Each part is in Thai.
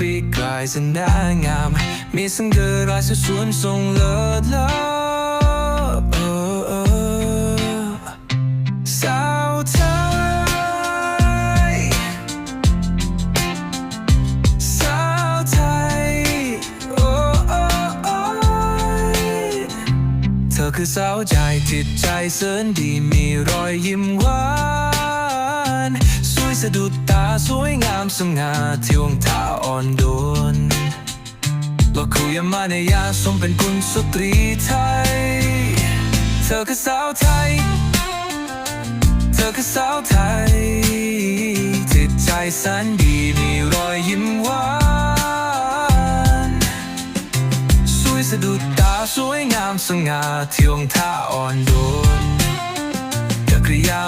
ปีกลายเป็นนางงาม มีสังเกตรายสวนทรงเลิศเลอเออเออสาวไทยสาวไทยโอ้โอ้โอ้เธอคือสาวใจจิตใจเสินดีมีรอยยิ้มหวาน สวยสะดุดตาสวยงามสง่าที่วงท่าอ่อนโยนโลกคุยมาในยาสมเป็นกุลสตรีไทย เธอคือสาวไทย เธอคือสาวไทยจิตใจแสันดีมีรอยยิ้มหวานสวยสะดุดตาสวยงามสง่าที่ยงท่าอ่อนโยน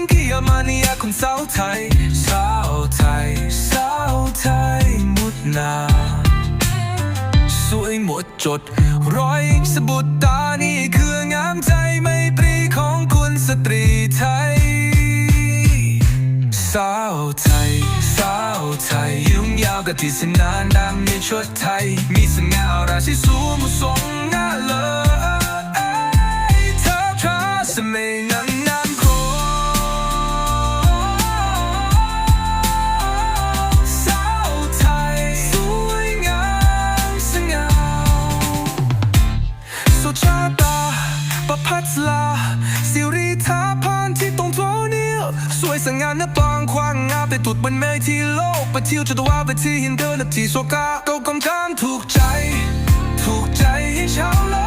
สังกียมานิยาของสาวไทยสาวไทยสาวไทยมุดนาสวยหมดจด รอยสะบุดตานี่คืองามใจไม่ปรีของคุณสตรีไทย สาวไทย สาวไทยยุ่งยาวกับที่สนานดำในชุดไทย มีสง่าราศีสูงมุทรงหน้า สิริธาพานที่ตรงโทนียสวยสง่าหน้าปางควางงามแต่ตุดบนเมที่โลกไปเที่ยวจัตวาไปที่หินเดินที่โซกาเกากำกามถูกใจ ถูกใจให้ชาวโล